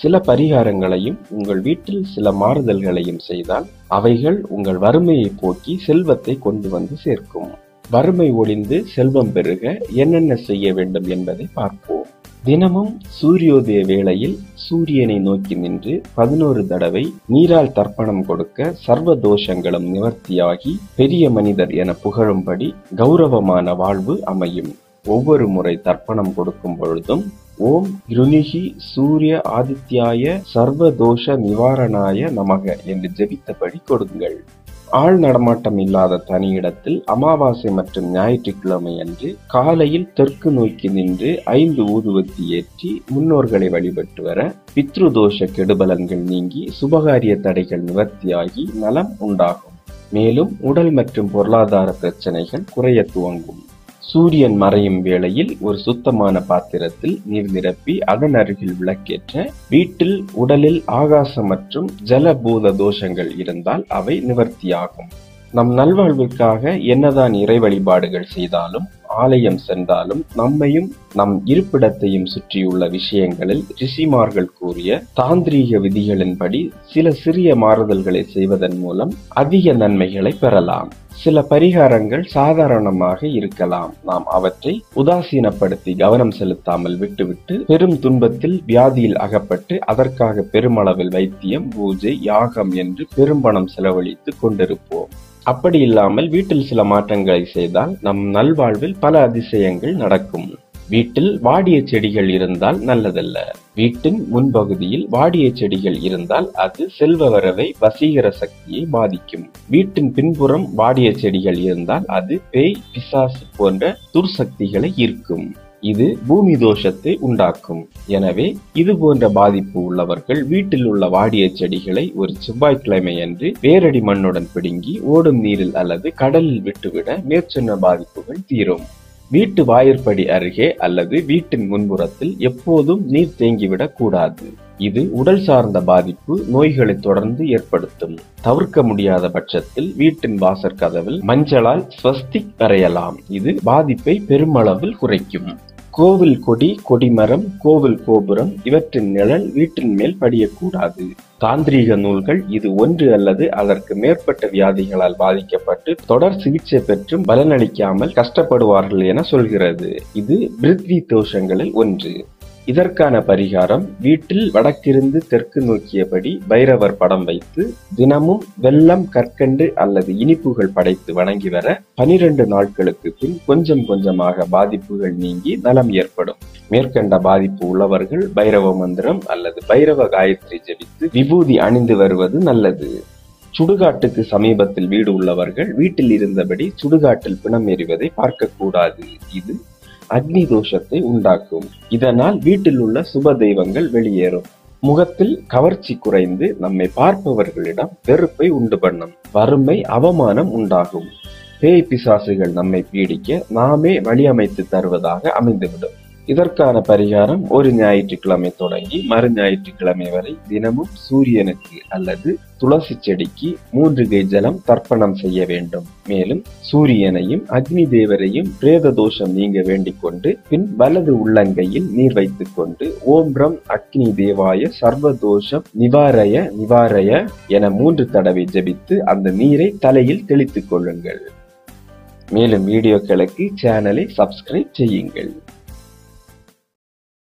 சில பரிகாரங்களையும் உங்கள் வீட்டில் சில மாறுதல்களையும் செய்தால் அவைகள் உங்கள் வறுமையை போக்கி செல்வத்தை கொண்டு வந்து சேர்க்கும். வறுமை ஒளிந்து செல்வம் பெருக என்னென்ன செய்ய வேண்டும் என்பதை பார்ப்போம். தினமும் சூரியோதய வேளையில் சூரியனை நோக்கி நின்று பதினோரு தடவை நீரால் தர்ப்பணம் கொடுக்க சர்வ தோஷங்களும் நிவர்த்தியாகி பெரிய மனிதர் என புகழும்படி கௌரவமான வாழ்வு அமையும். ஒவ்வொரு முறை தர்ப்பணம் கொடுக்கும் பொழுதும் ஓம் கிருணிகி சூரிய ஆதித்யாய சர்வதோஷ நிவாரணாய நமக என்று ஜெபித்தபடி கொடுங்கள். ஆள் நடமாட்டம் இல்லாத தனியிடத்தில் அமாவாசை மற்றும் ஞாயிற்றுக்கிழமை அன்று காலையில் தெற்கு நோக்கி நின்று ஐந்து ஊதுவத்தி ஏற்றி முன்னோர்களை வழிபட்டு வர பித்ருதோஷ கெடுபலன்கள் நீங்கி சுபகாரிய தடைகள் நிவர்த்தியாகி நலம் உண்டாகும். மேலும் உடல் மற்றும் பொருளாதார பிரச்சனைகள் குறைய துவங்கும். சூரியன் மறையும் வேளையில் ஒரு சுத்தமான பாத்திரத்தில் நீர் நிரப்பி அதன் அருகில் விளக்கேற்ற வீட்டில் உடலில் ஆகாசம் மற்றும் ஜலபூத தோஷங்கள் இருந்தால் அவை நிவர்த்தியாகும். நம் நல்வாழ்விற்காக என்னதான் இறை வழிபாடுகள் செய்தாலும் ஆலயம் சென்றாலும் நம்மையும் நம் இருப்பிடத்தையும் சுற்றியுள்ள விஷயங்களில் ரிஷிமார்கள் கூறிய தாந்திரீக விதிகளின்படி சில சிறிய மாறுதல்களை செய்வதன் மூலம் அதிக நன்மைகளை பெறலாம். சில பரிகாரங்கள் சாதாரணமாக இருக்கலாம். நாம் அவற்றை உதாசீனப்படுத்தி கவனம் செலுத்தாமல் விட்டுவிட்டு பெரும் துன்பத்தில் வியாதியில் அகப்பட்டு அதற்காக பெருமளவில் வைத்தியம் பூஜை யாகம் என்று பெரும்பணம் செலவழித்து கொண்டிருப்போம். அப்படி இல்லாமல் வீட்டில் சில மாற்றங்களை செய்தால் நம் நல்வாழ்வில் பல அதிசயங்கள் நடக்கும். வீட்டில் வாடிய செடிகள் இருந்தால் நல்லதல்ல. வீட்டின் முன்பகுதியில் வாடிய செடிகள் இருந்தால் அது செல்வ வரவை வசீகர சக்தியை பாதிக்கும். வீட்டின் பின்புறம் வாடிய செடிகள் இருந்தால் அது பேய் பிசாசு போன்ற துர்சக்திகளை ஈர்க்கும். இது பூமி தோஷத்தை உண்டாக்கும். எனவே இது போன்ற பாதிப்பு உள்ளவர்கள் வீட்டில் உள்ள வாடிய செடிகளை ஒரு செவ்வாய்க்கிழமை அன்று வேரடி மண்ணுடன் பிடுங்கி ஓடும் நீரில் அல்லது கடலில் விட்டுவிட மேற்சொன்ன பாதிப்புகள் தீரும். வீட்டு வாயிற்படி அருகே அல்லது வீட்டின் முன்புறத்தில் எப்போதும் நீர் தேங்கிவிடக் கூடாது. இது உடல் சார்ந்த பாதிப்பு நோய்களை தொடர்ந்து ஏற்படுத்தும். தவிர்க்க முடியாத பட்சத்தில் வீட்டின் வாசற்கதவில் மஞ்சளால் ஸ்வஸ்திக் வரையலாம். இது பாதிப்பை பெருமளவில் குறைக்கும். கோவில் கொடி கொடிமரம் கோவில் கோபுரம் இவற்றின் நிழல் வீட்டின் மேல் படியக்கூடாது. தாந்திரீக நூல்கள் இது ஒன்று அல்லது அதற்கு மேற்பட்ட வியாதிகளால் பாதிக்கப்பட்டு தொடர் சிகிச்சை பெற்றும் பலனளிக்காமல் கஷ்டப்படுவார்கள் என சொல்கிறது. இது பிருத்வி தோஷங்களில் ஒன்று. இதற்கான பரிகாரம் வீட்டில் வடக்கிருந்து தெற்கு நோக்கியபடி பைரவர் படம் வைத்து தினமும் வெள்ளம் கற்கண்டு அல்லது இனிப்புகள் படைத்து வணங்கி வர பனிரெண்டு நாட்களுக்கு பின் கொஞ்சம் கொஞ்சமாக பாதிப்புகள் நீங்கி நலம் ஏற்படும். மேற்கண்ட பாதிப்பு உள்ளவர்கள் பைரவ மந்திரம் அல்லது பைரவ காயத்ரி ஜெபித்து விபூதி அணிந்து வருவது நல்லது. சுடுகாட்டுக்கு சமீபத்தில் வீடு உள்ளவர்கள் வீட்டில் இருந்தபடி சுடுகாட்டில் பிணம் எறிவதை பார்க்கக்கூடாது. இது அக்னி தோஷத்தை உண்டாக்கும். இதனால் வீட்டில் உள்ள சுப தெய்வங்கள் வெளியேறும். முகத்தில் கவர்ச்சி குறைந்து நம்மை பார்ப்பவர்களிடம் வெறுப்பை உண்டு பண்ணும். வறுமை அவமானம் உண்டாகும். பேய் பிசாசுகள் நம்மை பீடிக்க நாமே வழியமைத்து தருவதாக அமைந்துவிடும். இதற்கான பரிகாரம் ஒரு ஞாயிற்றுக்கிழமை தொடங்கி மறு ஞாயிற்றுக்கிழமை வரை தினமும் சூரியனுக்கு அல்லது துளசி செடிக்கு மூன்று கை ஜலம் தர்ப்பணம் செய்ய வேண்டும். மேலும் சூரியனையும் அக்னி தேவரையும் பிரேத தோஷம் நீங்க வேண்டிக் கொண்டு பின் வலது உள்ளங்கையில் நீர் வைத்துக் கொண்டு ஓம்ரம் அக்னி தேவாய சர்வ தோஷம் நிவாரய நிவாரய என மூன்று தடவை ஜெபித்து அந்த நீரை தலையில் தெளித்துக் கொள்ளுங்கள். மேலும் வீடியோக்களுக்கு சேனலை சப்ஸ்கிரைப் செய்யுங்கள்.